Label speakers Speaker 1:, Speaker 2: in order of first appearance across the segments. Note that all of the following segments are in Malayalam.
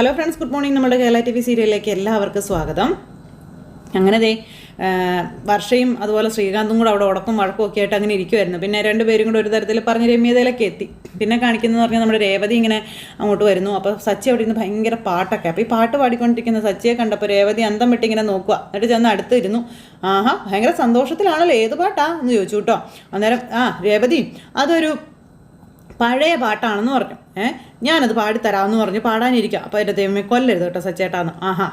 Speaker 1: ഹലോ ഫ്രണ്ട്സ് ഗുഡ് മോർണിംഗ് നമ്മുടെ കേരള ടി വി സീരിയലിലേക്ക് എല്ലാവർക്കും സ്വാഗതം. അങ്ങനെ ദേ വർഷയും അതുപോലെ ശ്രീകാന്തും കൂടെ അവിടെ ഉടക്കും വഴക്കും ഒക്കെ ആയിട്ട് അങ്ങനെ ഇരിക്കുമായിരുന്നു പിന്നെ രണ്ടുപേരും കൂടെ ഒരു തരത്തിൽ പറഞ്ഞ് രമ്യതയിലൊക്കെ എത്തി. പിന്നെ കാണിക്കുന്നതെന്ന് പറഞ്ഞാൽ നമ്മുടെ രേവതി ഇങ്ങനെ അങ്ങോട്ട് വരുന്നു. അപ്പോൾ സച്ചി അവിടെ ഇരുന്ന് ഭയങ്കര പാട്ടൊക്കെ. അപ്പോൾ ഈ പാട്ട് പാടിക്കൊണ്ടിരിക്കുന്ന സച്ചിയെ കണ്ടപ്പോൾ രേവതി അന്തം വിട്ട് ഇങ്ങനെ നോക്കുക. എന്നിട്ട് ചെന്ന് അടുത്ത് ഇരുന്നു ആഹാ ഭയങ്കര സന്തോഷത്തിലാണല്ലോ. ഏത് പാട്ടാ? എന്ന് ചോദിച്ചു കേട്ടോ. അന്നേരം ആ രേവതി അതൊരു പഴയ പാട്ടാണെന്ന് പറഞ്ഞു. ഏഹ് ഞാനത് പാടിത്തരാമെന്ന് പറഞ്ഞു. പാടാനിരിക്കാം. അപ്പോൾ എന്റെ ദൈവമേ കൊല്ലരുത് കേട്ടോ സച്ചേട്ടാന്ന് ആഹാ.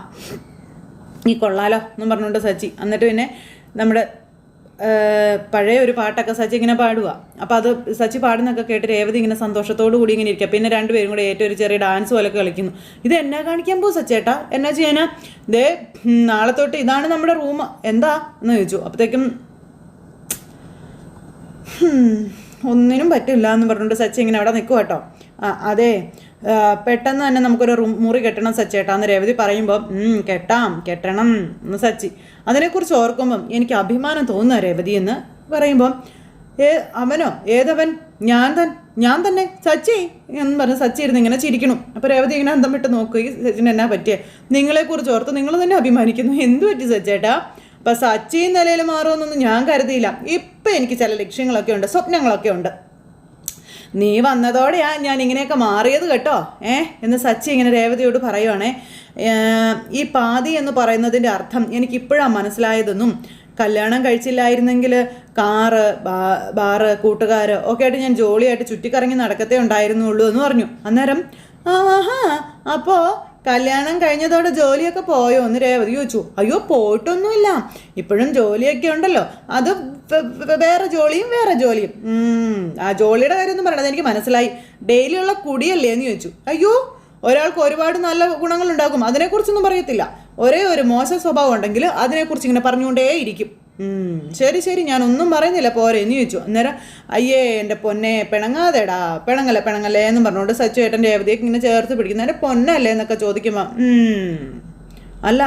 Speaker 1: നീ കൊള്ളാലോ എന്നും പറഞ്ഞുകൊണ്ട് സച്ചി. എന്നിട്ട് പിന്നെ നമ്മുടെ പഴയ ഒരു പാട്ടൊക്കെ സച്ചി ഇങ്ങനെ പാടുക അപ്പോൾ അത് സച്ചി പാടുന്നൊക്കെ കേട്ട് രേവതി ഇങ്ങനെ സന്തോഷത്തോടു കൂടി ഇങ്ങനെ ഇരിക്കുക പിന്നെ രണ്ടുപേരും കൂടെ ഏറ്റവും ഒരു ചെറിയ ഡാൻസ് പോലൊക്കെ കളിക്കുന്നു. ഇത് എന്നാ കാണിക്കാൻ പോകും സച്ചേട്ടാ? എന്നാ ചെയ്യാനാ? ദേ നാളെ തൊട്ട് ഇതാണ് നമ്മുടെ റൂം എന്താ? എന്ന് ചോദിച്ചു. അപ്പോഴത്തേക്കും ഒന്നിനും പറ്റില്ല എന്ന് പറഞ്ഞിട്ട് സച്ചി ഇങ്ങനെ അവിടെ നിൽക്കുക കേട്ടോ അതെ. പെട്ടെന്ന് തന്നെ നമുക്കൊരു റൂം മുറി കെട്ടണം സച്ചേട്ടാന്ന് രേവതി പറയുമ്പോൾ കെട്ടാം കെട്ടണം എന്ന് സച്ചി. അതിനെക്കുറിച്ച് ഓർക്കുമ്പം എനിക്ക് അഭിമാനം തോന്നുക രേവതി എന്ന് പറയുമ്പം ഏ അവനോ? ഏതവൻ? ഞാൻ തൻ ഞാൻ തന്നെ സച്ചി? എന്ന് പറഞ്ഞ് സച്ചി ഇരുന്ന് ഇങ്ങനെ ചിരിക്കണം. അപ്പോൾ രേവതി ഇങ്ങനെ അന്തം വിട്ട് നോക്കുകയും സച്ചിന് എന്നാ പറ്റിയേ? നിങ്ങളെക്കുറിച്ച് ഓർത്ത് നിങ്ങൾ തന്നെ അഭിമാനിക്കുന്നു. എന്തു പറ്റി സച്ചേട്ടാ അപ്പം സച്ചി നിലയിൽ മാറുമെന്നൊന്നും ഞാൻ കരുതിയില്ല. ഇപ്പം എനിക്ക് ചില ലക്ഷ്യങ്ങളൊക്കെ ഉണ്ട് സ്വപ്നങ്ങളൊക്കെ ഉണ്ട്. നീ വന്നതോടെയാ ഞാൻ ഇങ്ങനെയൊക്കെ മാറിയത് കേട്ടോ. ഏ? എന്ന് സച്ചി ഇങ്ങനെ രേവതിയോട് പറയുവാണേ. ഈ പാതി എന്ന് പറയുന്നതിന്റെ അർത്ഥം എനിക്കിപ്പോഴാണ് മനസ്സിലായതെന്നും കല്യാണം കഴിച്ചില്ലായിരുന്നെങ്കിൽ കാറ് ബാറ് കൂട്ടുകാർ ഒക്കെ ആയിട്ട് ഞാൻ ജോളിയായിട്ട് ചുറ്റിക്കറങ്ങി നടക്കത്തേ ഉണ്ടായിരുന്നുള്ളൂ എന്ന് പറഞ്ഞു. അന്നേരം ആഹാ അപ്പോൾ കല്യാണം കഴിഞ്ഞതോടെ ജോലിയൊക്കെ പോയോ? എന്ന് രേവതി ചോദിച്ചു. അയ്യോ പോയിട്ടൊന്നുമില്ല. ഇപ്പോഴും ജോലിയൊക്കെ ഉണ്ടല്ലോ. അത് വേറെ ജോലിയും വേറെ ജോലിയും. ആ ജോലിയുടെ കാര്യമൊന്നും പറയണത് എനിക്ക് മനസ്സിലായി. ഡെയിലിയുള്ള കുടിയല്ലേ എന്ന് ചോദിച്ചു. അയ്യോ ഒരാൾക്ക് ഒരുപാട് നല്ല ഗുണങ്ങളുണ്ടാകും. അതിനെക്കുറിച്ചൊന്നും പറയത്തില്ല. ഒരേ ഒരു മോശ സ്വഭാവം ഉണ്ടെങ്കിൽ അതിനെക്കുറിച്ച് ഇങ്ങനെ പറഞ്ഞുകൊണ്ടേയിരിക്കും. ശരി ശരി. ഞാൻ ഒന്നും പറയുന്നില്ല. പോരെ. എന്ന് ചോദിച്ചു അന്നേരം അയ്യേ എന്റെ പൊന്നെ പിണങ്ങാതെടാ. പിണങ്ങല്ലേ പിണങ്ങല്ലേ എന്ന് പറഞ്ഞുകൊണ്ട് സച്ചു ഏട്ടന്റെ രേവതിയൊക്കെ ഇങ്ങനെ ചേർത്ത് പിടിക്കുന്നു. എന്റെ പൊന്നല്ലേ എന്നൊക്കെ ചോദിക്കുമ്പോൾ അല്ല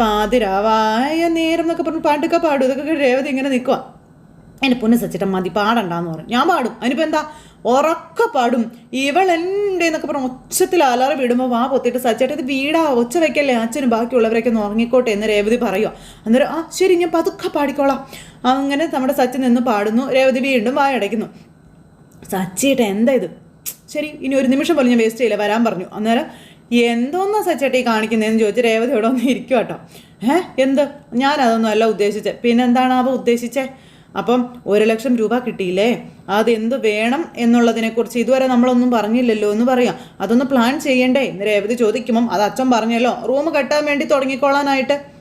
Speaker 1: പാതിരാവായ നേരം എന്നൊക്കെ പറഞ്ഞ് പാട്ടൊക്കെ പാടും. ഇതൊക്കെ രേവതി ഇങ്ങനെ നിൽക്കുക എന്റെ പൊന്ന് സച്ചിട്ട മതി പാടണ്ടാന്ന് പറഞ്ഞു. ഞാൻ പാടും. അതിനിപ്പോൾ എന്താ? ഉറക്ക പാടും. ഇവൾ എന്റെ എന്നൊക്കെ പറഞ്ഞു ഒച്ചത്തിൽ അലറ വിടുമ്പോൾ വാ പൊത്തിട്ട് സച്ചേട്ടത് വീടാ ഒച്ച വയ്ക്കല്ലേ അച്ഛനും ബാക്കിയുള്ളവരൊക്കെ ഒന്ന് ഉറങ്ങിക്കോട്ടെ എന്ന് രേവതി പറയുക അന്നേരം ആ ശരി ഞാൻ പതുക്കെ പാടിക്കോളാം. അങ്ങനെ നമ്മുടെ സച്ചിൻ നിന്ന് പാടുന്നു. രേവതി വീണ്ടും വായടയ്ക്കുന്നു സച്ചിയേട്ട എന്താ ഇത്? ശരി ഇനി ഒരു നിമിഷം പോലും ഞാൻ വേസ്റ്റ് ചെയ്യില്ല വരാൻ പറഞ്ഞു. അന്നേരം എന്തോന്നാ സച്ചേട്ടി കാണിക്കുന്നതെന്ന് ചോദിച്ച് രേവതി ഇവിടെ ഒന്ന് ഇരിക്കും കേട്ടോ ഏഹ് എന്ത് ഞാനതൊന്നും അല്ല ഉദ്ദേശിച്ചത് പിന്നെന്താണ് അവ ഉദ്ദേശിച്ചേ? അപ്പം ഒരു ലക്ഷം രൂപ കിട്ടിയില്ലേ? അത് എന്ത് വേണം എന്നുള്ളതിനെക്കുറിച്ച് ഇതുവരെ നമ്മളൊന്നും പറഞ്ഞില്ലല്ലോ എന്ന് പറയാം. അതൊന്ന് പ്ലാൻ ചെയ്യണ്ടേ? എന്ന് രേവതി ചോദിക്കുമ്പം അത് അച്ഛൻ പറഞ്ഞല്ലോ. റൂം കെട്ടാൻ വേണ്ടി തുടങ്ങിക്കോളാനായിട്ട്.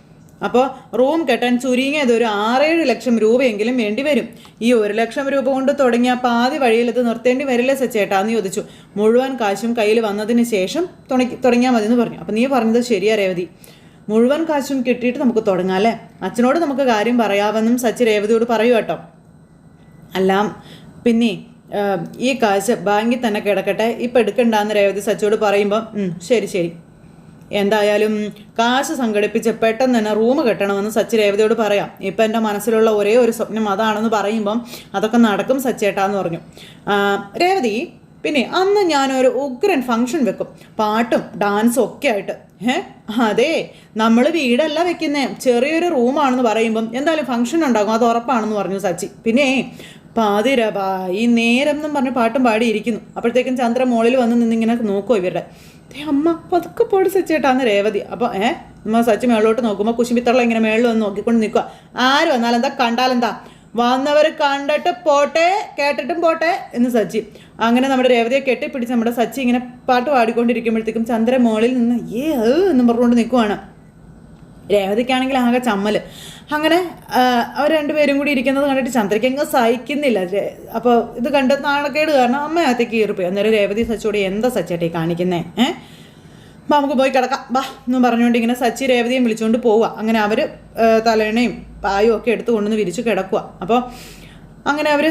Speaker 1: അപ്പോൾ റൂം കെട്ടാൻ ചുരുങ്ങിയത് ഒരു ആറേഴ് ലക്ഷം രൂപയെങ്കിലും വേണ്ടി വരും. ഈ ഒരു ലക്ഷം രൂപ കൊണ്ട് തുടങ്ങിയ പാതി വഴിയിൽ ഇത് നിർത്തേണ്ടി വരില്ലേ സച്ചേട്ടാ എന്ന് ചോദിച്ചു. മുഴുവൻ കാശും കയ്യിൽ വന്നതിന് ശേഷം തുടങ്ങി തുടങ്ങിയാൽ മതി എന്ന് പറഞ്ഞു. അപ്പം നീ പറഞ്ഞത് ശരിയാ രേവതി. മുഴുവൻ കാശും കിട്ടിയിട്ട് നമുക്ക് തുടങ്ങാം അല്ലേ? അച്ഛനോട് നമുക്ക് കാര്യം പറയാമെന്നും സച്ചി രേവതിയോട് പറയൂ കേട്ടോ. അല്ല പിന്നെ ഈ കാശ് ബാങ്കിൽ തന്നെ കിടക്കട്ടെ. ഇപ്പം എടുക്കണ്ടെന്ന് രേവതി സച്ചിയോട് പറയുമ്പോൾ ശരി ശരി. എന്തായാലും കാശ് സംഘടിപ്പിച്ച് പെട്ടെന്ന് തന്നെ റൂം കെട്ടണമെന്ന് സച്ചി രേവതിയോട് പറയാം. ഇപ്പം എന്റെ മനസ്സിലുള്ള ഒരേ ഒരു സ്വപ്നം അതാണെന്ന് പറയുമ്പം അതൊക്കെ നടക്കും സച്ചേട്ടാന്ന് പറഞ്ഞു. രേവതി പിന്നെ അന്ന് ഞാനൊരു ഉഗ്രൻ ഫംഗ്ഷൻ വെക്കും. പാട്ടും ഡാൻസും ഒക്കെ ആയിട്ട്. ഏ അതെ നമ്മൾ വീടല്ല വെക്കുന്നേ. ചെറിയൊരു റൂമാണെന്ന് പറയുമ്പം എന്തായാലും ഫംഗ്ഷൻ ഉണ്ടാകും. അത് ഉറപ്പാണെന്ന് പറഞ്ഞു സച്ചി. പിന്നെ പാതിരവാ ഈ നേരം എന്നും പറഞ്ഞ് പാട്ടും പാടിയിരിക്കുന്നു. അപ്പോഴത്തേക്കും ചന്ദ്ര മോളിൽ വന്ന് നിന്നിങ്ങനെ നോക്കുമോ ഇവരുടെ. അമ്മ പതുക്കെ പോയി സച്ചേട്ടാന്ന് രേവതി. അപ്പോൾ ഏ നമ്മൾ സച്ചി മേളോട്ട് നോക്കുമ്പോൾ കുശുമിത്തള്ള ഇങ്ങനെ മേളിൽ വന്ന് നോക്കിക്കൊണ്ട് നിൽക്കുക ആര് വന്നാലെന്താ കണ്ടാലെന്താ? വന്നവർ കണ്ടിട്ട് പോട്ടെ കേട്ടിട്ടും പോട്ടെ എന്ന് സച്ചി. അങ്ങനെ നമ്മുടെ രേവതിയെ കെട്ടിപ്പിടിച്ച് നമ്മുടെ സച്ചി ഇങ്ങനെ പാട്ട് പാടിക്കൊണ്ടിരിക്കുമ്പോഴത്തേക്കും ചന്ദ്ര മോളിൽ നിന്ന് ഏ എന്ന് പറഞ്ഞുകൊണ്ട് നിൽക്കുവാണ്. രേവതിക്കാണെങ്കിൽ ആകെ ചമ്മൽ അങ്ങനെ അവർ രണ്ടുപേരും കൂടി ഇരിക്കുന്നത് കണ്ടിട്ട് ചന്ദ്രയ്ക്ക് അങ്ങ് സഹിക്കുന്നില്ല. അപ്പോൾ ഇത് കണ്ട് നാണക്കേട് കാരണം അമ്മ അകത്തേക്ക് കീറിപ്പോയി അന്നേരം രേവതി സച്ചിയോട് എന്താ സച്ചേട്ടേ കാണിക്കുന്നേ? ഏ? ബാ നമുക്ക് പോയി കിടക്കാം. ബാ എന്നും പറഞ്ഞുകൊണ്ട് ഇങ്ങനെ സച്ചി രേവതിയും വിളിച്ചുകൊണ്ട് പോവുക അങ്ങനെ അവർ തലേണയും പായും ഒക്കെ എടുത്തു കൊണ്ടുവന്ന് വിരിച്ച് കിടക്കുക അപ്പോൾ അങ്ങനെ അവർ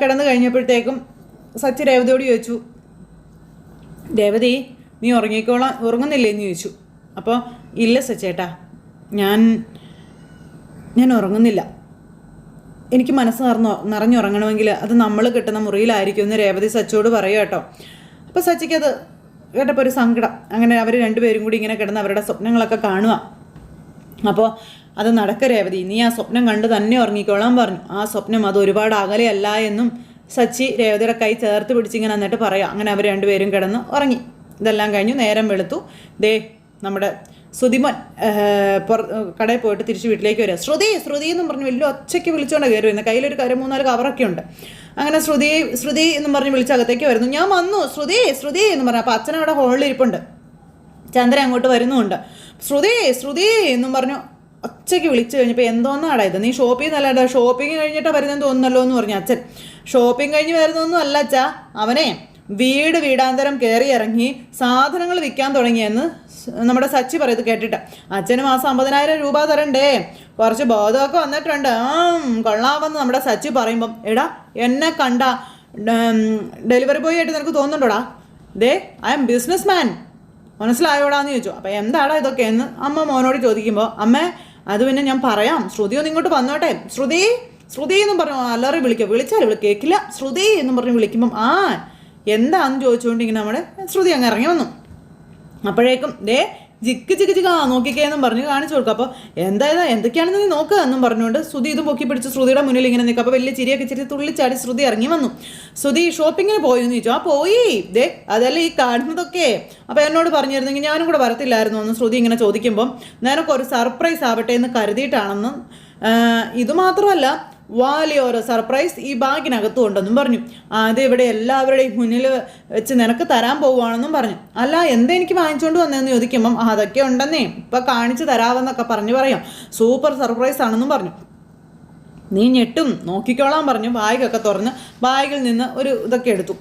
Speaker 1: കിടന്നു കഴിഞ്ഞപ്പോഴത്തേക്കും സച്ചി രേവതിയോട് ചോദിച്ചു രേവതി നീ ഉറങ്ങിക്കോളാം ഉറങ്ങുന്നില്ലേ? എന്ന് ചോദിച്ചു. അപ്പോൾ ഇല്ല സച്ചേട്ടാ ഞാൻ ഞാൻ ഉറങ്ങുന്നില്ല. എനിക്ക് മനസ്സ് നിറഞ്ഞു നിറഞ്ഞുറങ്ങണമെങ്കിൽ അത് നമ്മൾ കിട്ടുന്ന മുറിയിലായിരിക്കും എന്ന് രേവതി സച്ചോട് പറയുക കേട്ടോ. അപ്പോൾ സച്ചിക്ക് അത് കേട്ടപ്പോൾ ഒരു സങ്കടം. അങ്ങനെ അവർ രണ്ടുപേരും കൂടി ഇങ്ങനെ കിടന്ന് അവരുടെ സ്വപ്നങ്ങളൊക്കെ കാണുക. അപ്പോൾ അത് നടക്ക രേവതി നീ ആ സ്വപ്നം കണ്ട് തന്നെ ഉറങ്ങിക്കോളാൻ പറഞ്ഞു. ആ സ്വപ്നം അത് ഒരുപാട് അകലെയല്ല എന്നും സച്ചി രേവതിയുടെ കൈ ചേർത്ത് പിടിച്ചിങ്ങനെ എന്നിട്ട് പറയാം. അങ്ങനെ അവർ രണ്ടുപേരും കിടന്ന് ഉറങ്ങി. ഇതെല്ലാം കഴിഞ്ഞു നേരം വെളുത്തു. ദേ നമ്മുടെ സുതിമോൻ കടയിൽ പോയിട്ട് തിരിച്ച് വീട്ടിലേക്ക് വരിക. ശ്രുതി ശ്രുതി എന്നും പറഞ്ഞ് വലിയ ഒച്ചയ്ക്ക് വിളിച്ചുകൊണ്ട് കയറി വരുന്നത് കയ്യിലൊരു കര മൂന്നാൽ കവറൊക്കെ ഉണ്ട്. അങ്ങനെ ശ്രുതി ശ്രുതി എന്നും പറഞ്ഞ് വിളിച്ച് അകത്തേക്ക് വരുന്നു. ഞാൻ വന്നു. ശ്രുതി ശ്രുതി എന്ന് പറഞ്ഞു. അപ്പോൾ അച്ഛൻ അവിടെ ഹോളിൽ ഇരിപ്പുണ്ട്. ചന്ദ്രൻ അങ്ങോട്ട് വരുന്നുമുണ്ട്. ശ്രുതി ശ്രുതി എന്നും പറഞ്ഞു ഒച്ചയ്ക്ക് വിളിച്ചു കഴിഞ്ഞപ്പോൾ എന്തോന്നാടാ ഇത്? നീ ഷോപ്പിംഗ് നല്ലതാ ഷോപ്പിംഗ് കഴിഞ്ഞിട്ടാണ് വരുന്നതെന്ന് തോന്നുന്നല്ലോ എന്ന് പറഞ്ഞു അച്ഛൻ. ഷോപ്പിംഗ് കഴിഞ്ഞ് വരുന്നൊന്നും അല്ല അച്ഛാ. അവനെ വീട് വീടാന്തരം കയറി ഇറങ്ങി സാധനങ്ങൾ വിൽക്കാൻ തുടങ്ങിയെന്ന് നമ്മുടെ സച്ചി പറയുന്നത് കേട്ടിട്ട്. അച്ഛന് മാസം അമ്പതിനായിരം രൂപ തരണ്ടേ? കുറച്ച് ബോധമൊക്കെ വന്നിട്ടുണ്ട്. ആ കൊള്ളാമെന്ന് നമ്മുടെ സച്ചി പറയുമ്പം എടാ എന്നെ കണ്ട ഡെലിവറി ബോയ് ആയിട്ട് നിനക്ക് തോന്നുന്നുണ്ടോടാ? ദേ ഐ എം ബിസിനസ് മാൻ മനസ്സിലായോടാന്ന് ചോദിച്ചു. അപ്പം എന്താടാ ഇതൊക്കെ? എന്ന് അമ്മ മോനോട് ചോദിക്കുമ്പോൾ അമ്മ അത് പിന്നെ ഞാൻ പറയാം. ശ്രുതി ഒന്ന് ഇങ്ങോട്ട് വന്നോട്ടെ. ശ്രുതി ശ്രുതി എന്നും പറഞ്ഞു അല്ലറി വിളിക്കുക വിളിച്ചാൽ വിളി കേൾക്കില്ല ശ്രുതി എന്നും പറഞ്ഞ് വിളിക്കുമ്പം ആ എന്താന്ന് ചോദിച്ചുകൊണ്ട് ഇങ്ങനെ നമ്മുടെ ശ്രുതി അങ്ങ് ഇറങ്ങി വന്നു. അപ്പോഴേക്കും ദേ ജിക്ക് ജിക്ക് ജിക്ക് ആ നോക്കിക്കേ എന്നും പറഞ്ഞ് കാണിച്ചു കൊടുക്കും. അപ്പോൾ എന്തായാലും എന്തൊക്കെയാണെന്ന് നീ നോക്കുക എന്നും പറഞ്ഞുകൊണ്ട് ശ്രുതി ഇത് പൊക്കി പിടിച്ച് ശ്രുതിയുടെ മുന്നിൽ ഇങ്ങനെ നിൽക്കും. അപ്പോൾ വലിയ ചിരിയൊക്കെ ചിരി തുള്ളിച്ചാടി ശ്രുതി ഇറങ്ങി വന്നു. ശ്രുതി ഷോപ്പിങ്ങിന് പോയി എന്ന് ചോദിച്ചു. ആ പോയി. ദേ അതല്ല ഈ കാണുന്നതൊക്കെ. അപ്പോൾ എന്നോട് പറഞ്ഞിരുന്നെങ്കിൽ ഞാനും കൂടെ വരത്തില്ലായിരുന്നു എന്ന് ശ്രുതി ഇങ്ങനെ ചോദിക്കുമ്പം നിനക്കൊരു സർപ്രൈസ് ആവട്ടെ എന്ന് കരുതിയിട്ടാണെന്ന് ആ, ഇത് മാത്രമല്ല വലിയൊരു സർപ്രൈസ് ഈ ബാഗിനകത്തും ഉണ്ടെന്നും പറഞ്ഞു. അത് ഇവിടെ എല്ലാവരുടെയും മുന്നിൽ വെച്ച് നിനക്ക് തരാൻ പോവുകയാണെന്നും പറഞ്ഞു. അല്ല എന്താ എനിക്ക് വാങ്ങിച്ചുകൊണ്ട് വന്നതെന്ന് ചോദിക്കുമ്പം "ആ, അതൊക്കെ ഉണ്ടെന്നേ ഇപ്പം കാണിച്ചു തരാമെന്നൊക്കെ പറഞ്ഞു പറയാം. സൂപ്പർ സർപ്രൈസ് ആണെന്നും പറഞ്ഞു. നീ ഞെട്ടും നോക്കിക്കോളാൻ പറഞ്ഞു. ബാഗൊക്കെ തുറന്ന് ബാഗിൽ നിന്ന് ഒരു ഇതൊക്കെ എടുത്തു.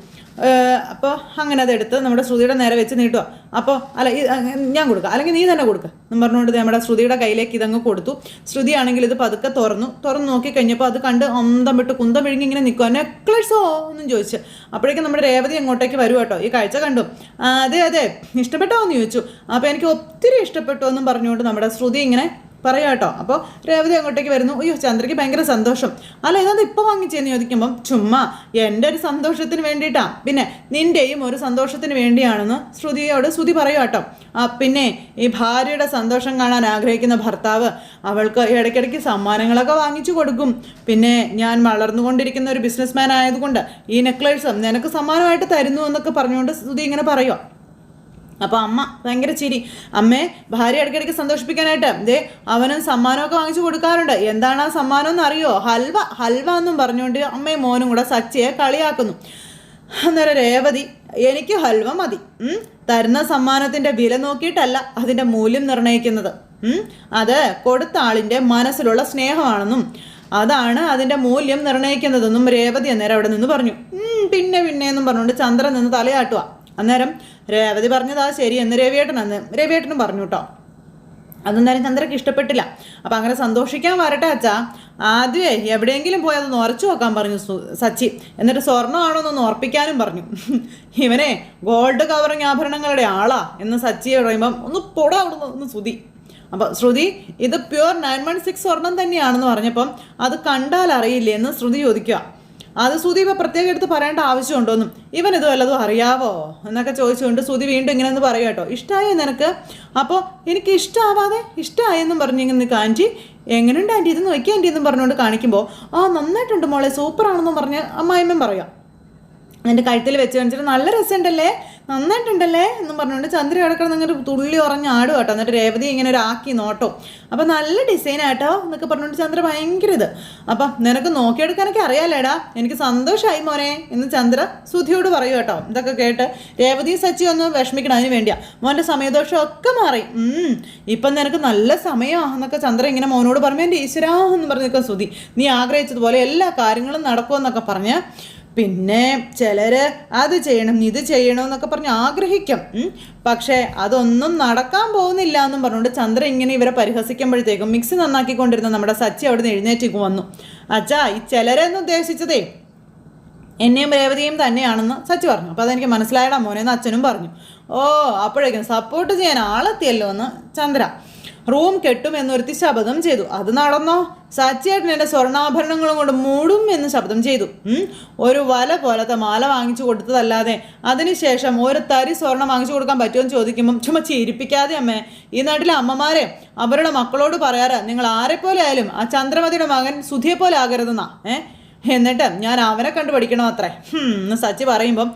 Speaker 1: അപ്പോൾ അങ്ങനെ അതെടുത്ത് നമ്മുടെ ശ്രുതിയുടെ നേരെ വെച്ച് നീട്ടുക. അപ്പോൾ അല്ല ഞാൻ കൊടുക്കാം. അല്ലെങ്കിൽ നീ തന്നെ കൊടുക്കുക എന്ന് പറഞ്ഞുകൊണ്ട് നമ്മുടെ ശ്രുതിയുടെ കയ്യിലേക്ക് ഇതങ്ങ് കൊടുത്തു. ശ്രുതിയാണെങ്കിൽ ഇത് പതുക്കെ തുറന്നു. തുറന്നു നോക്കി കഴിഞ്ഞപ്പോൾ അത് കണ്ട് ഒന്തം വിട്ട് കുന്തം വിഴുങ്ങി ഇങ്ങനെ നിൽക്കുക നെക്ലസോ എന്നും ചോദിച്ചു. അപ്പോഴേക്കും നമ്മുടെ രേവതി അങ്ങോട്ടേക്ക് വരും കേട്ടോ. ഈ കാഴ്ച കണ്ടു. "ആ, അതെ അതെ. ഇഷ്ടപ്പെട്ടോ എന്ന് ചോദിച്ചു. അപ്പോൾ എനിക്ക് ഒത്തിരി ഇഷ്ടപ്പെട്ടു എന്നും പറഞ്ഞുകൊണ്ട് നമ്മുടെ ശ്രുതി ഇങ്ങനെ പറയാം കേട്ടോ. അപ്പോൾ രേവതി അങ്ങോട്ടേക്ക് വരുന്നു. അയ്യോ ചന്ദ്രയ്ക്ക് ഭയങ്കര സന്തോഷം. അല്ല ഇതത് ഇപ്പോൾ വാങ്ങിച്ചെന്ന് ചോദിക്കുമ്പം ചുമ്മാ എന്റെ ഒരു സന്തോഷത്തിന് വേണ്ടിയിട്ടാണ് പിന്നെ നിന്റെയും ഒരു സന്തോഷത്തിന് വേണ്ടിയാണെന്ന് ശ്രുതിയോട് ശ്രുതി പറയും കേട്ടോ. ആ പിന്നെ ഈ ഭാര്യയുടെ സന്തോഷം കാണാൻ ആഗ്രഹിക്കുന്ന ഭർത്താവ് അവൾക്ക് ഇടയ്ക്കിടയ്ക്ക് സമ്മാനങ്ങളൊക്കെ വാങ്ങിച്ചു കൊടുക്കും. പിന്നെ ഞാൻ വളർന്നുകൊണ്ടിരിക്കുന്ന ഒരു ബിസിനസ്മാൻ ആയതുകൊണ്ട് ഈ നെക്ലേഴ്സും നിനക്ക് സമ്മാനമായിട്ട് തരുന്നു എന്നൊക്കെ പറഞ്ഞുകൊണ്ട് ശ്രുതി ഇങ്ങനെ പറയുക അപ്പോൾ അമ്മ ഭയങ്കര ചിരി. അമ്മേ ഭാര്യ ഇടയ്ക്കിടയ്ക്ക് സന്തോഷിപ്പിക്കാനായിട്ട് ദേ അവനും സമ്മാനമൊക്കെ വാങ്ങിച്ചു കൊടുക്കാറുണ്ട്. എന്താണ് ആ സമ്മാനം എന്ന് അറിയോ ഹൽവ ഹൽവ എന്നും പറഞ്ഞുകൊണ്ട് അമ്മയും മോനും കൂടെ സച്ചിയെ കളിയാക്കുന്നു. അന്നേരം രേവതി എനിക്ക് ഹൽവ മതി. തരുന്ന സമ്മാനത്തിന്റെ വില നോക്കിയിട്ടല്ല അതിന്റെ മൂല്യം നിർണയിക്കുന്നത്. അത് കൊടുത്ത ആളിന്റെ മനസ്സിലുള്ള സ്നേഹമാണെന്നും അതാണ് അതിന്റെ മൂല്യം നിർണയിക്കുന്നതെന്നും രേവതി അന്നേരം അവിടെ നിന്ന് പറഞ്ഞു. "ഉം, പിന്നെ പിന്നെ എന്നും പറഞ്ഞുകൊണ്ട് ചന്ദ്രൻ നിന്ന് തലയാട്ടുക. അന്നേരം രേവതി പറഞ്ഞതാ ശരി എന്ന് രവിയേട്ടൻ അന്ന് രവിയേട്ടനും പറഞ്ഞു കേട്ടോ അതെന്തായാലും ചന്ദ്രക്ക് ഇഷ്ടപ്പെട്ടില്ല. അപ്പം അങ്ങനെ സന്തോഷിക്കാൻ വരട്ടെ അച്ഛാ. ആദ്യമേ എവിടെയെങ്കിലും പോയി അതൊന്ന് ഉറച്ചു നോക്കാൻ പറഞ്ഞു സച്ചി. എന്നിട്ട് സ്വർണമാണോ എന്നൊന്ന് ഉറപ്പിക്കാനും പറഞ്ഞു. ഇവനെ ഗോൾഡ് കവറിങ് ആഭരണങ്ങളുടെ ആളാ എന്ന് സച്ചിയെ പറയുമ്പം ഒന്ന് പൊട അവിടെ ഒന്ന് ശ്രുതി. അപ്പം ശ്രുതി ഇത് പ്യുവർ നയൻ വൺ സിക്സ് സ്വർണം തന്നെയാണെന്ന് പറഞ്ഞപ്പം അത് കണ്ടാൽ അറിയില്ലേ എന്ന് ശ്രുതി ചോദിക്കുക അത് സുതി ഇപ്പം പ്രത്യേകം എടുത്ത് പറയേണ്ട ആവശ്യമുണ്ടോന്നും? ഇവൻ ഇത് വല്ലതും അറിയാവോ? എന്നൊക്കെ ചോദിച്ചുകൊണ്ട് സുദി വീണ്ടും ഇങ്ങനെ ഒന്ന് പറയുക കേട്ടോ. ഇഷ്ടമായോ നിനക്ക്? അപ്പോൾ എനിക്ക് ഇഷ്ടമാവാതെ ഇഷ്ടമായെന്നും പറഞ്ഞു ഇങ്ങനെ നിൽക്കുക ആന്റി എങ്ങനെയുണ്ട് ആന്റി ഇത് നോക്കി ആന്റി എന്നും പറഞ്ഞുകൊണ്ട് കാണിക്കുമ്പോൾ ആ നന്നായിട്ടുണ്ട് മോളെ. സൂപ്പറാണെന്നും പറഞ്ഞ് അമ്മായിമ്മൻ പറയാം. എന്റെ കഴുത്തിൽ വെച്ച് കാണിച്ചിട്ട് നല്ല രസമുണ്ടല്ലേ? നന്നായിട്ടുണ്ടല്ലേ? എന്നും പറഞ്ഞുകൊണ്ട് ചന്ദ്ര കിടക്കണം ഇങ്ങനെ തുള്ളി ഉറഞ്ഞ് ആടും കേട്ടോ. എന്നിട്ട് രേവതി ഇങ്ങനെ ഒരു ആക്കി നോട്ടോ. അപ്പം നല്ല ഡിസൈൻ ആട്ടോ എന്നൊക്കെ പറഞ്ഞുകൊണ്ട് ചന്ദ്ര ഭയങ്കര ഇത്. അപ്പം നിനക്ക് നോക്കിയെടുക്കാനൊക്കെ അറിയാലേടാ എനിക്ക് സന്തോഷമായി മോനെ എന്ന് ചന്ദ്ര സുധിയോട് പറയൂ കേട്ടോ. ഇതൊക്കെ കേട്ട് രേവതി സച്ചി ഒന്ന് വിഷമിക്കണം അതിന് വേണ്ടിയാ. മോന്റെ സമയദോഷം ഒക്കെ മാറി ഇപ്പം നിനക്ക് നല്ല സമയമാണ് എന്നൊക്കെ ചന്ദ്ര ഇങ്ങനെ മോനോട് പറഞ്ഞു. എന്റെ ഈശ്വരാ എന്ന് പറഞ്ഞ് സുധി. നീ ആഗ്രഹിച്ചതുപോലെ എല്ലാ കാര്യങ്ങളും നടക്കുമെന്നൊക്കെ പറഞ്ഞ് പിന്നെ ചിലർ അത് ചെയ്യണം ഇത് ചെയ്യണം എന്നൊക്കെ പറഞ്ഞ് ആഗ്രഹിക്കും. പക്ഷേ അതൊന്നും നടക്കാൻ പോകുന്നില്ല എന്നും പറഞ്ഞുകൊണ്ട് ചന്ദ്രൻ ഇങ്ങനെ ഇവരെ പരിഹസിക്കുമ്പോഴത്തേക്കും മിക്സി നന്നാക്കിക്കൊണ്ടിരുന്ന നമ്മുടെ സച്ചി അവിടെ നിന്ന് എഴുന്നേറ്റേക്ക് വന്നു. അച്ഛാ ഈ ചിലരെന്ന് ഉദ്ദേശിച്ചതേ എന്നെയും രേവതിയും തന്നെയാണെന്ന് സച്ചി പറഞ്ഞു. അപ്പോൾ അതെനിക്ക് മനസ്സിലായടാ മോനെ എന്ന് അച്ഛനും പറഞ്ഞു. ഓ അപ്പോഴേക്കും സപ്പോർട്ട് ചെയ്യാൻ ആളെത്തിയല്ലോ എന്ന് ചന്ദ്ര. റൂം കെട്ടും എന്നൊരുത്തി ശപഥം ചെയ്തു. അത് നടന്നോ? സച്ചിയേട്ടൻ എന്റെ സ്വർണാഭരണങ്ങളും കൊണ്ട് മൂടും എന്ന് ശബ്ദം ചെയ്തു. ഒരു വല പോലത്തെ മാല വാങ്ങിച്ചു കൊടുത്തതല്ലാതെ അതിനുശേഷം ഒരു തരി സ്വർണം വാങ്ങിച്ചു കൊടുക്കാൻ പറ്റുമെന്ന് ചോദിക്കുമ്പം ചുമ ചിരിപ്പിക്കാതെ അമ്മേ ഈ നാട്ടിലെ അമ്മമാരെ അവരുടെ മക്കളോട് പറയാറ്. നിങ്ങൾ ആരെ പോലെ ആയാലും ആ ചന്ദ്രമതിയുടെ മകൻ സുധിയെ പോലെ ആകരുതെന്നാ. ഏ? എന്നിട്ട് ഞാൻ അവനെ കണ്ടു പഠിക്കണം അത്രേ സച്ചി പറയുമ്പം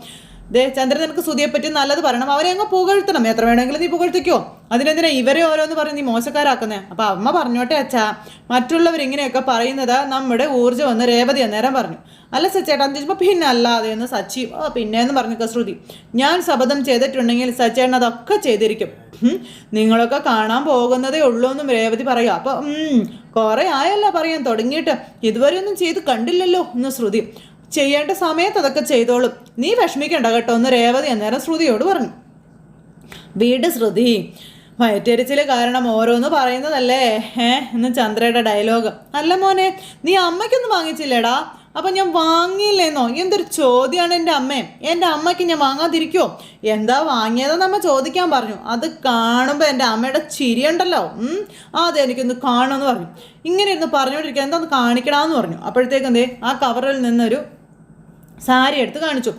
Speaker 1: ദേ ചന്ദ്രൻ നിനക്ക് സുതിയെപ്പറ്റി പറ്റി നല്ലത് പറയണം. അവരെ അങ്ങ് പുകഴ്ത്തണം. എത്ര വേണമെങ്കിലും നീ പുകഴ്ത്തിക്കോ. അതിനെന്തിനാ ഇവരെ ഓരോന്ന് പറഞ്ഞ് നീ മോശക്കാരാക്കുന്നേ? അപ്പൊ അമ്മ പറഞ്ഞോട്ടെ അച്ഛാ. മറ്റുള്ളവർ ഇങ്ങനെയൊക്കെ പറയുന്നത് നമ്മുടെ ഊർജം എന്ന് രേവതി അന്നേരം പറഞ്ഞു. അല്ല സച്ചേട്ടാ എന്ന് ചോദിച്ചപ്പോൾ പിന്നെ അല്ലാതെ എന്ന് സച്ചി പിന്നെ എന്ന് പറഞ്ഞു ശ്രുതി. ഞാൻ ശബദം ചെയ്തിട്ടുണ്ടെങ്കിൽ സച്ചേട്ടൻ അതൊക്കെ ചെയ്തിരിക്കും. നിങ്ങളൊക്കെ കാണാൻ പോകുന്നതേ ഉള്ളൂ എന്നും രേവതി പറയുക അപ്പൊ ഉം, കുറെ ആയല്ലോ പറയാൻ തുടങ്ങിയിട്ട്. ഇതുവരെ ഒന്നും ചെയ്ത് കണ്ടില്ലല്ലോ എന്ന് ശ്രുതി. ചെയ്യേണ്ട സമയത്ത് അതൊക്കെ ചെയ്തോളും. നീ വിഷമിക്കണ്ട കേട്ടോ. എന്ന് രേവതി അന്നേരം ശ്രുതിയോട് പറഞ്ഞു. വീട് ശ്രുതി വയറ്റരിച്ചിൽ കാരണം ഓരോന്ന് പറയുന്നതല്ലേ? ഏ എന്ന് ചന്ദ്രയുടെ ഡയലോഗ്. അല്ല മോനെ നീ അമ്മയ്ക്കൊന്നും വാങ്ങിച്ചില്ലേടാ? അപ്പം ഞാൻ വാങ്ങിയില്ലേന്നോ? എന്തൊരു ചോദ്യമാണ് എന്റെ അമ്മേ? എന്റെ അമ്മയ്ക്ക് ഞാൻ വാങ്ങാതിരിക്കുമോ എന്താ വാങ്ങിയതെന്ന് അമ്മ ചോദിക്കാൻ പറഞ്ഞു. അത് കാണുമ്പോൾ എന്റെ അമ്മയുടെ ചിരിയുണ്ടല്ലോ. ഉം, അത് എനിക്കൊന്ന് കാണുമെന്ന് പറഞ്ഞു. ഇങ്ങനെ ഇരുന്ന് പറഞ്ഞുകൊണ്ടിരിക്കുക എന്താ ഒന്ന് കാണിക്കണമെന്ന് പറഞ്ഞു. അപ്പോഴത്തേക്കെന്തേ ആ കവറിൽ നിന്നൊരു സാരി എടുത്ത് കാണിച്ചു.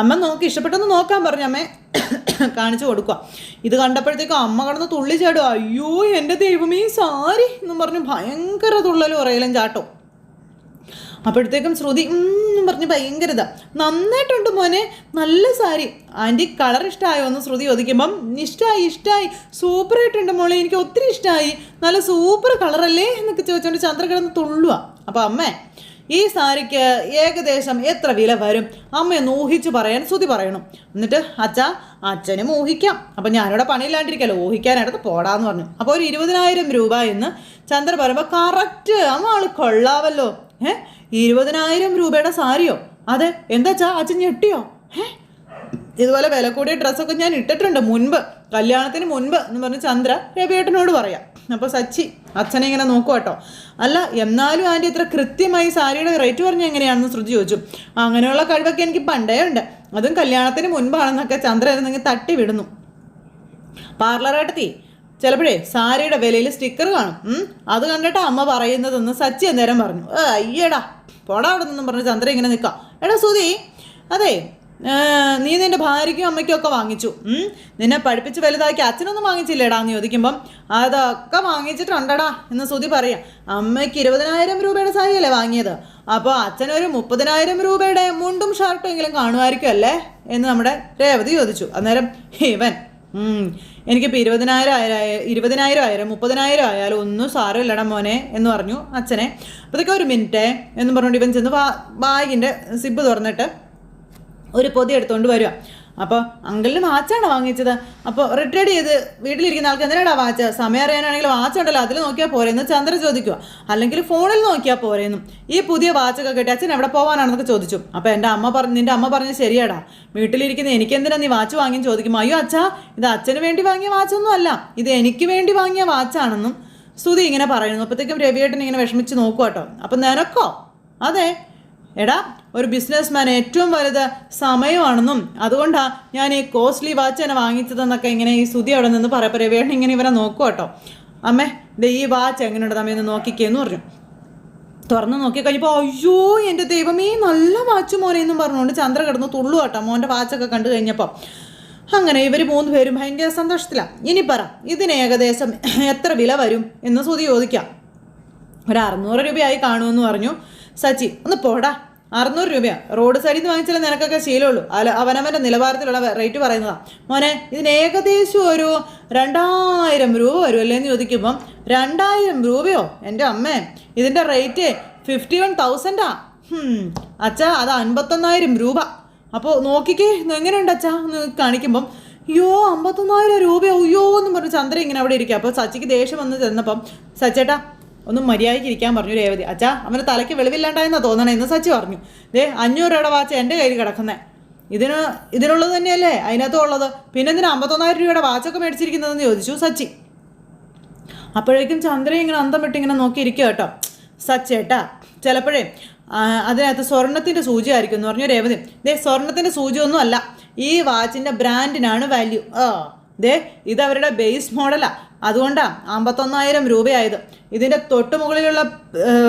Speaker 1: അമ്മ നോക്കി ഇഷ്ടപ്പെട്ടൊന്ന് നോക്കാൻ പറഞ്ഞു. അമ്മേ കാണിച്ചു കൊടുക്കുക ഇത് കണ്ടപ്പോഴത്തേക്കും അമ്മ കടന്ന് തുള്ളി ചാടും അയ്യോ എന്റെ ദൈവമേ സാരി എന്നും പറഞ്ഞു ഭയങ്കര തുള്ളലും ഉറയിലും ചാട്ടും അപ്പോഴത്തേക്കും ശ്രുതി എന്നും പറഞ്ഞ് ഭയങ്കര ഇതാ. നന്നായിട്ടുണ്ട് മോനെ നല്ല സാരി. ആന്റി കളർ ഇഷ്ടമായോ എന്ന് ശ്രുതി ചോദിക്കുമ്പം ഇഷ്ടമായി ഇഷ്ടമായി സൂപ്പറായിട്ടുണ്ട് മോളെ എനിക്ക് ഒത്തിരി ഇഷ്ടമായി നല്ല സൂപ്പർ കളറല്ലേ എന്നൊക്കെ ചോദിച്ചുകൊണ്ട് ചന്ദ്ര കിടന്ന് തുള്ളുക അപ്പോൾ അമ്മേ ഈ സാരിക്ക് ഏകദേശം എത്ര വില വരും? അമ്മയൊന്ന് ഊഹിച്ച് പറയാൻ ശ്രുതി പറയണം. എന്നിട്ട് അച്ഛ അച്ഛനും ഊഹിക്കാം അപ്പം ഞാനിവിടെ പണിയില്ലാണ്ടിരിക്കല്ലോ ഊഹിക്കാനായിട്ട് പോടാന്ന് പറഞ്ഞു. അപ്പോൾ ഒരു ഇരുപതിനായിരം രൂപ എന്ന് ചന്ദ്ര പറയുമ്പോൾ കറക്റ്റ് അമ്മ കൊള്ളാവല്ലോ. ഏ? ഇരുപതിനായിരം രൂപയുടെ സാരിയോ? അതെ എന്താച്ചാ അച്ഛൻ ഞെട്ടിയോ? ഏ? ഇതുപോലെ വില കൂടിയ ഡ്രസ്സൊക്കെ ഞാൻ ഇട്ടിട്ടുണ്ട് മുൻപ്. കല്യാണത്തിന് മുൻപ് എന്ന് പറഞ്ഞ് ചന്ദ്ര രവിയേട്ടനോട് പറയാം. അപ്പോൾ സച്ചി അച്ഛനെ ഇങ്ങനെ നോക്കുക കേട്ടോ. അല്ല എന്നാലും ആന്റി ഇത്ര കൃത്യമായി സാരിയുടെ റേറ്റ് പറഞ്ഞ എങ്ങനെയാണെന്ന് ശ്രുതി ചോദിച്ചു. അങ്ങനെയുള്ള കഴിവൊക്കെ എനിക്ക് പണ്ടേ ഉണ്ട്. അതും കല്യാണത്തിന് മുൻപാണെന്നൊക്കെ ചന്ദ്ര ഇരുന്നെങ്കിൽ തട്ടി വിടുന്നു. പാർലറായിട്ടെത്തി. ചിലപ്പോഴേ സാരിയുടെ വിലയിൽ സ്റ്റിക്കർ കാണും. അത് കണ്ടിട്ട് അമ്മ പറയുന്നതെന്ന് സച്ചി അന്നേരം പറഞ്ഞു. "ഏ, അയ്യടാ പോടാ അവിടെ നിന്നും പറഞ്ഞ് ചന്ദ്ര ഇങ്ങനെ നിൽക്കാം എടാ സുധി അതെ നീ നിന്റെ ഭാര്യയ്ക്കും അമ്മയ്ക്കും ഒക്കെ വാങ്ങിച്ചു നിന്നെ പഠിപ്പിച്ച് വലുതാക്കി അച്ഛനൊന്നും വാങ്ങിച്ചില്ലേടാ എന്ന് ചോദിക്കുമ്പം അതൊക്കെ വാങ്ങിച്ചിട്ടുണ്ടടാ എന്ന് സുതി പറയാം. അമ്മയ്ക്ക് ഇരുപതിനായിരം രൂപയുടെ സാരിയല്ലേ വാങ്ങിയത്? അപ്പോൾ അച്ഛനൊരു മുപ്പതിനായിരം രൂപയുടെ മുണ്ടും ഷർട്ടും എങ്കിലും കാണുമായിരിക്കും അല്ലേ? എന്ന് നമ്മുടെ രേവതി ചോദിച്ചു. അന്നേരം ഇവൻ. എനിക്കിപ്പോൾ ഇരുപതിനായിരം ആയാലും ഇരുപതിനായിരം ആയാലും മുപ്പതിനായിരം ആയാലും ഒന്നും സാരമില്ലടാ മോനെ എന്ന് പറഞ്ഞു അച്ഛനെ. അപ്പോഴത്തേക്ക് ഒരു മിനിറ്റേ എന്ന് പറഞ്ഞുകൊണ്ട് ഇവൻ ചെന്ന് ബാഗിന്റെ സിബ് തുറന്നിട്ട് ഒരു പൊതി എടുത്തുകൊണ്ട് വരിക. അപ്പോൾ അങ്കിളിന് വാച്ചാണ് വാങ്ങിച്ചത്. അപ്പോൾ റിട്ടയർഡ് ചെയ്ത് വീട്ടിലിരിക്കുന്ന ആൾക്ക് എന്തിനാടാ വാച്ച്? സമയം അറിയാനാണെങ്കിൽ വാച്ച് ഉണ്ടല്ലോ അതിൽ നോക്കിയാൽ പോരെന്ന് ചന്ദ്ര ചോദിക്കുക. അല്ലെങ്കിൽ ഫോണിൽ നോക്കിയാൽ പോരെന്നും ഈ പുതിയ വാച്ചൊക്കെ കിട്ടി. അച്ഛൻ എവിടെ പോകാനാണെന്നൊക്കെ ചോദിച്ചു. അപ്പോൾ എന്റെ അമ്മ പറഞ്ഞു നിന്റെ അമ്മ പറഞ്ഞ് ശരിയാടാ. വീട്ടിലിരിക്കുന്ന എനിക്ക് എന്തിനാ നീ വാച്ച് വാങ്ങി ചോദിക്കും അയ്യോ അച്ഛാ ഇത് അച്ഛന് വേണ്ടി വാങ്ങിയ വാച്ചൊന്നും അല്ല. ഇത് എനിക്ക് വേണ്ടി വാങ്ങിയ വാച്ചാണെന്നും സ്തുതി ഇങ്ങനെ പറയുന്നു. അപ്പോഴത്തേക്കും രവിയേട്ടൻ ഇങ്ങനെ വിഷമിച്ച് നോക്കുക കേട്ടോ അപ്പം നിനക്കോ? അതെ. എടാ ഒരു ബിസിനസ്മാൻ ഏറ്റവും വലുത് സമയമാണെന്നും അതുകൊണ്ടാണ് ഞാൻ ഈ കോസ്റ്റ്ലി വാച്ച് തന്നെ വാങ്ങിച്ചതെന്നൊക്കെ ഇങ്ങനെ ഈ സ്തുതി അവിടെ നിന്ന് പറയാം പറയാം വേണം ഇങ്ങനെ ഇവരെ നോക്കുക കേട്ടോ. അമ്മേ ദേ ഈ വാച്ച് എങ്ങനെയുണ്ട് ഒന്ന് നോക്കിക്കേന്ന് പറഞ്ഞു. തുറന്ന് നോക്കി കഴിഞ്ഞപ്പോൾ അയ്യോ എന്റെ ദൈവമേ നല്ല വാച്ച് മോനെ എന്നും പറഞ്ഞുകൊണ്ട് ചന്ദ്ര കിടന്ന് തുള്ളു കേട്ടോ മോന്റെ വാച്ചൊക്കെ കണ്ടു കഴിഞ്ഞപ്പോൾ അങ്ങനെ ഇവർ മൂന്ന് പേരും ഭയങ്കര സന്തോഷത്തിലാണ് ഇനി പറ ഇതിന് ഏകദേശം എത്ര വില വരും എന്ന് സുതി ചോദിക്കാം. ഒരു അറുന്നൂറ് രൂപയായി കാണുമെന്ന് പറഞ്ഞു. സച്ചി ഒന്ന് പോടാ. അറുന്നൂറ് രൂപയാണ് റോഡ് സൈഡിൽ നിന്ന് വാങ്ങിച്ചാലേ നിനക്കൊക്കെ ശീലമുള്ളൂ. അല്ല അവനവന്റെ നിലവാരത്തിലുള്ള റേറ്റ് പറയുന്നതാണ് മോനെ ഇതിന് ഏകദേശം ഒരു രണ്ടായിരം രൂപ വരുമല്ലേ എന്ന് ചോദിക്കുമ്പം രണ്ടായിരം രൂപയോ? എന്റെ അമ്മേ ഇതിന്റെ റേറ്റ് ഫിഫ്റ്റി വൺ തൗസൻഡാ അച്ഛാ അത് അൻപത്തൊന്നായിരം രൂപ. അപ്പോൾ നോക്കിക്കേ എങ്ങനെയുണ്ട് അച്ഛാ? എന്ന് കാണിക്കുമ്പം അയ്യോ അമ്പത്തൊന്നായിരം രൂപയോ? അയ്യോ എന്ന് പറഞ്ഞ് ചന്ദ്ര ഇങ്ങനെ അവിടെ ഇരിക്കുക. അപ്പോൾ സച്ചിക്ക് ദേഷ്യം വന്ന് ചെന്നപ്പം സച്ചേട്ടാ ഒന്ന് മര്യാദയ്ക്ക് ഇരിക്കാൻ പറഞ്ഞു രേവതി. അച്ഛാ അവന് തലയ്ക്ക് വെളിവില്ലാണ്ടായെന്നാ തോന്നണേ എന്ന് സച്ചി പറഞ്ഞു. ദേ അഞ്ഞൂറ് രൂപയുടെ വാച്ച് എന്റെ കയ്യിൽ കിടക്കുന്നേ. ഇതിന് ഇതിനുള്ളത് തന്നെയല്ലേ? അതിനകത്തും ഉള്ളത്. പിന്നെ എന്തിനാ അമ്പത്തൊന്നായിരം രൂപയുടെ വാച്ചൊക്കെ മേടിച്ചിരിക്കുന്നതെന്ന് ചോദിച്ചു സച്ചി. അപ്പോഴേക്കും ചന്ദ്ര ഇങ്ങനെ അന്തം വിട്ട് ഇങ്ങനെ നോക്കിയിരിക്കുക കേട്ടോ. സച്ചേട്ടാ ചിലപ്പോഴേ അതിനകത്ത് സ്വർണത്തിന്റെ സൂചി ആയിരിക്കും എന്ന് പറഞ്ഞു രേവതി. ദേ സ്വർണത്തിന്റെ സൂചി ഒന്നും അല്ല. ഈ വാച്ചിന്റെ ബ്രാൻഡിനാണ് വാല്യൂ ആ ദേ ഇത് അവരുടെ ബേസ് മോഡലാ അതുകൊണ്ടാ അമ്പത്തൊന്നായിരം രൂപയായത്. ഇതിന്റെ തൊട്ട് മുകളിലുള്ള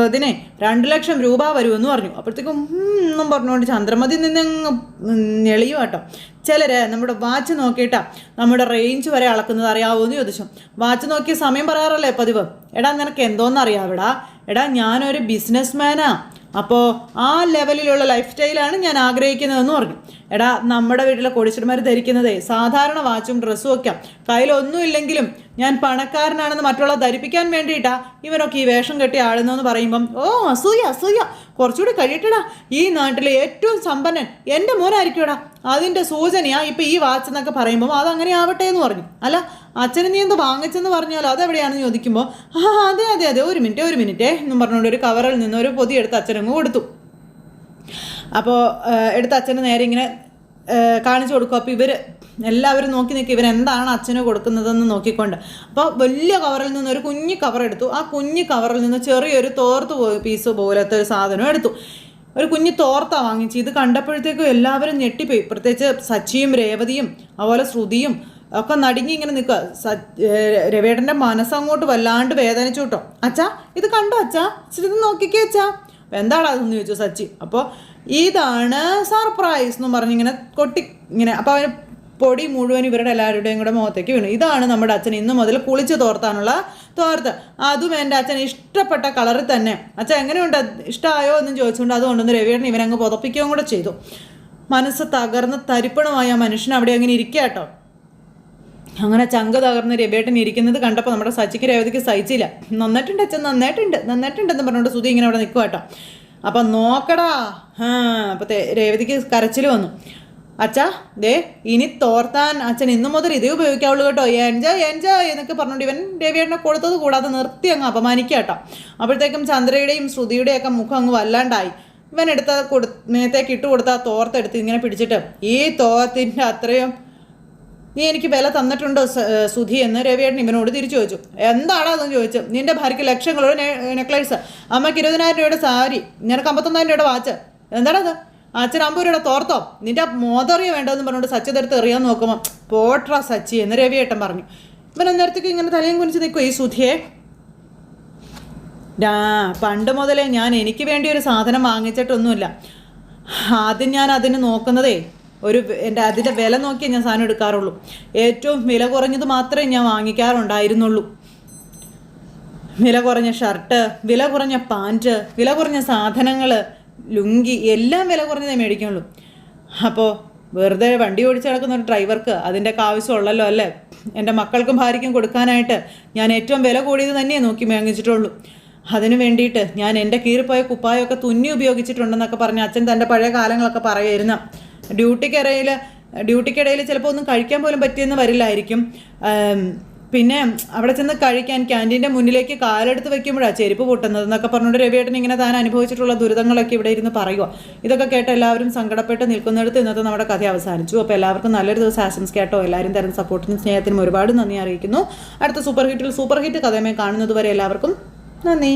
Speaker 1: ഇതിനെ രണ്ട് ലക്ഷം രൂപ വരുമെന്ന് പറഞ്ഞു. അപ്പോഴത്തേക്കും ഒന്നും പറഞ്ഞുകൊണ്ട് ചന്ദ്രമതി നിന്ന് ഞെളിയും കേട്ടോ ചിലര് നമ്മുടെ വാച്ച് നോക്കിയിട്ടാ നമ്മുടെ റേഞ്ച് വരെ അളക്കുന്നത് അറിയാവോ എന്ന് ചോദിച്ചു. വാച്ച് നോക്കിയ സമയം പറയാറല്ലേ പതിവ്? എടാ നിനക്ക് എന്തോന്ന് അറിയാവിടാ? എടാ ഞാനൊരു ബിസിനസ്മാനാ അപ്പോൾ ആ ലെവലിലുള്ള ലൈഫ് സ്റ്റൈലാണ് ഞാൻ ആഗ്രഹിക്കുന്നതെന്ന് പറഞ്ഞു. എടാ നമ്മുടെ വീട്ടിലെ കൊടിച്ചിടന്മാർ ധരിക്കുന്നതേ സാധാരണ വാച്ചും ഡ്രസ്സും ഒക്കെ. കയ്യിലൊന്നും ഇല്ലെങ്കിലും ഞാൻ പണക്കാരനാണെന്ന് മറ്റുള്ള ധരിപ്പിക്കാൻ വേണ്ടിയിട്ടാ ഇവനൊക്കെ ഈ വേഷം കെട്ടി ആടുന്നതെന്ന് പറയുമ്പം ഓ അസൂയ അസൂയ. കുറച്ചുകൂടി കഴിയട്ടടാ. ഈ നാട്ടിലെ ഏറ്റവും സമ്പന്നൻ എന്റെ മോനായിരിക്കുമടാ അതിന്റെ സൂചനയാ ഇപ്പം ഈ വാച്ച് എന്നൊക്കെ പറയുമ്പോൾ അതങ്ങനെ ആവട്ടെ എന്ന് പറഞ്ഞു. അല്ല അച്ഛന് നീ എന്ത് വാങ്ങിച്ചെന്ന് പറഞ്ഞാലോ അതെവിടെയാണെന്ന് ചോദിക്കുമ്പോൾ ആ അതെ അതെ അതെ. ഒരു മിനിറ്റ് ഒരു മിനിറ്റ്. എന്നും പറഞ്ഞുകൊണ്ട് ഒരു കവറിൽ നിന്ന് ഒരു പൊതി എടുത്ത് അച്ഛനങ്ങ് കൊടുത്തു. അപ്പോൾ എടുത്ത് അച്ഛന് നേരെ ഇങ്ങനെ കാണിച്ചു കൊടുക്കും. അപ്പോൾ ഇവർ എല്ലാവരും നോക്കി നിൽക്കും ഇവർ എന്താണ് അച്ഛന് കൊടുക്കുന്നതെന്ന് നോക്കിക്കൊണ്ട്. അപ്പോൾ വലിയ കവറിൽ നിന്ന് ഒരു കുഞ്ഞു കവർ എടുത്തു. ആ കുഞ്ഞു കവറിൽ നിന്ന് ചെറിയൊരു തോർത്ത് പീസ് പോലത്തെ ഒരു സാധനം എടുത്തു. ഒരു കുഞ്ഞു തോർത്ത വാങ്ങിച്ചു ഇത് കണ്ടപ്പോഴത്തേക്കും എല്ലാവരും ഞെട്ടിപ്പോയി. പ്രത്യേകിച്ച് സച്ചിയും രേവതിയും അതുപോലെ ശ്രുതിയും ഒക്കെ നടുങ്ങി ഇങ്ങനെ നിൽക്കുക. സ രവേട്ടന്റെ മനസ്സങ്ങോട്ട് വല്ലാണ്ട് വേദനിച്ചു കേട്ടോ. അച്ഛാ ഇത് കണ്ടോ അച്ഛാ? ഇത് നോക്കിക്കേ അച്ഛാ. എന്താടാ അതെന്ന് ചോദിച്ചു സച്ചി. അപ്പോൾ ഇതാണ് സർപ്രൈസ് എന്ന് പറഞ്ഞിങ്ങനെ കൊട്ടി ഇങ്ങനെ അപ്പോൾ അവന് പൊടി മുഴുവൻ ഇവരുടെ എല്ലാവരുടെയും കൂടെ മുഖത്തേക്ക് വീണു. ഇതാണ് നമ്മുടെ അച്ഛൻ ഇന്നു മുതൽ കുളിച്ച് തോർത്താനുള്ള തോർത്ത്. അതും എന്റെ അച്ഛൻ ഇഷ്ടപ്പെട്ട കളറിൽ തന്നെ. അച്ഛൻ എങ്ങനെയുണ്ട്? ഇഷ്ടമായോ എന്ന് ചോദിച്ചുകൊണ്ട് അതുകൊണ്ടൊന്ന് രവിയേട്ടൻ ഇവനങ്ങ് പുതപ്പിക്കുകയും കൂടെ ചെയ്തു. മനസ്സ് തകർന്ന് തരിപ്പണമായ ആ മനുഷ്യൻ അവിടെ അങ്ങനെ ഇരിക്കുക അങ്ങനെ ചങ്ക് തകർന്ന് രബേട്ടൻ ഇരിക്കുന്നത് കണ്ടപ്പോൾ നമ്മുടെ സച്ചിക്ക് രേവതിക്ക് സഹിച്ചില്ല. നന്നായിട്ടുണ്ട് അച്ഛൻ നന്നായിട്ടുണ്ട് നന്നായിട്ടുണ്ടെന്ന് പറഞ്ഞുകൊണ്ട് സുധി ഇങ്ങനെ അവിടെ നിൽക്കുക കേട്ടോ. അപ്പം നോക്കടാ. അപ്പോൾ രേവതിക്ക് കരച്ചിൽ വന്നു. അച്ഛാ ദേ ഇനി തോർത്താൻ അച്ഛൻ ഇന്നു മുതൽ ഇതേ ഉപയോഗിക്കാവുള്ളൂ കേട്ടോ. എൻജോയ് എൻജോയ് എന്നൊക്കെ പറഞ്ഞുകൊണ്ട് ഇവൻ രവിയേട്ടനെ കൊടുത്തത് കൂടാതെ നിർത്തി അങ്ങ് അപമാനിക്കുക കേട്ടോ. അപ്പോഴത്തേക്കും ചന്ദ്രയുടെയും ശ്രുതിയുടെയും ഒക്കെ മുഖം അങ്ങ് വല്ലാണ്ടായി. ഇവൻ എടുത്ത കൊടു മേത്തേക്ക് ഇട്ട് കൊടുത്ത തോർത്തെടുത്ത് ഇങ്ങനെ പിടിച്ചിട്ട് ഈ തോർത്തിന്റെ അത്രയും നീ എനിക്ക് വില തന്നിട്ടുണ്ടോ സുധി എന്ന് രവിയേട്ടൻ ഇവനോട് തിരിച്ചു ചോദിച്ചു. എന്താണ് അതെന്ന് ചോദിച്ചു. നിന്റെ ഭാര്യയ്ക്ക് ലക്ഷങ്ങളോട് നെക്ലേസ് അമ്മയ്ക്ക് ഇരുപതിനായിരം രൂപയുടെ സാരി. നിനക്ക് അമ്പത്തൊന്നായിരം രൂപയുടെ വാച്ച് എന്താണത്? അച്ഛൻ രൂപയുടെ തോർത്തോ? നിന്റെ മോതറിയ വേണ്ടതെന്ന് പറഞ്ഞുകൊണ്ട് സച്ചിതെടുത്ത് എറിയാൻ നോക്കുമ്പോൾ പോട്ര സച്ചി എന്ന് രവിയേട്ടൻ പറഞ്ഞു. ഇവൻ അന്നേരത്തേക്ക് ഇങ്ങനെ തലയും കുനിച്ച് നിൽക്കും ഈ സുധിയെ ഡാ പണ്ട് മുതലേ ഞാൻ എനിക്ക് വേണ്ടി ഒരു സാധനം വാങ്ങിച്ചിട്ടൊന്നുമില്ല. ആദ്യം ഞാൻ അതിന് നോക്കുന്നതേ ഒരു എന്റെ അതിന്റെ വില നോക്കിയേ ഞാൻ സാധനം എടുക്കാറുള്ളൂ. ഏറ്റവും വില കുറഞ്ഞത് മാത്രമേ ഞാൻ വാങ്ങിക്കാറുണ്ടായിരുന്നുള്ളൂ. വില കുറഞ്ഞ ഷർട്ട് വില കുറഞ്ഞ പാന്റ് വില കുറഞ്ഞ സാധനങ്ങൾ ലുങ്കി എല്ലാം വില കുറഞ്ഞതേ മേടിക്കുള്ളൂ. അപ്പോൾ വെറുതെ വണ്ടി ഓടിച്ച് കിടക്കുന്ന ഒരു ഡ്രൈവർക്ക് അതിന്റെയൊക്കെ ആവശ്യമുള്ളല്ലോ അല്ലേ? എന്റെ മക്കൾക്കും ഭാര്യയ്ക്കും കൊടുക്കാനായിട്ട് ഞാൻ ഏറ്റവും വില കൂടിയത് തന്നെയേ നോക്കി വാങ്ങിച്ചിട്ടുള്ളൂ. അതിന് വേണ്ടിയിട്ട് ഞാൻ എന്റെ കീറിപ്പോയ കുപ്പായമൊക്കെ തുന്നി ഉപയോഗിച്ചിട്ടുണ്ടെന്നൊക്കെ പറഞ്ഞ് അച്ഛൻ തന്റെ പഴയ കാലങ്ങളൊക്കെ പറയായിരുന്നു ഡ്യൂട്ടിക്കിടയിൽ ഡ്യൂട്ടിക്കിടയിൽ ചിലപ്പോൾ ഒന്നും കഴിക്കാൻ പോലും പറ്റിയെന്ന് വരില്ലായിരിക്കും. പിന്നെ അവിടെ ചെന്ന് കഴിക്കാൻ ക്യാന്റീന്റെ മുന്നിലേക്ക് കാലെടുത്ത് വെക്കുമ്പോഴാണ് ചെരുപ്പ് പൊട്ടുന്നത് എന്നൊക്കെ പറഞ്ഞുകൊണ്ട് രവിയേട്ടൻ ഇങ്ങനെ താൻ അനുഭവിച്ചിട്ടുള്ള ദുരിതങ്ങളൊക്കെ ഇവിടെ ഇരുന്ന് പറയുക ഇതൊക്കെ കേട്ട് എല്ലാവരും സങ്കടപ്പെട്ട് നിൽക്കുന്നിടത്ത് ഇന്നത്തെ നമ്മുടെ കഥ അവസാനിച്ചു. അപ്പോൾ എല്ലാവർക്കും നല്ലൊരു ദിവസം ആശംസിക്കാട്ടോ എല്ലാവരും തരുന്ന സപ്പോർട്ടിനും സ്നേഹത്തിനും ഒരുപാട് നന്ദി അറിയിക്കുന്നു. അടുത്ത സൂപ്പർ ഹിറ്റിൽ സൂപ്പർ ഹിറ്റ് കഥയുമായി കാണുന്നതുവരെ എല്ലാവർക്കും നന്ദി.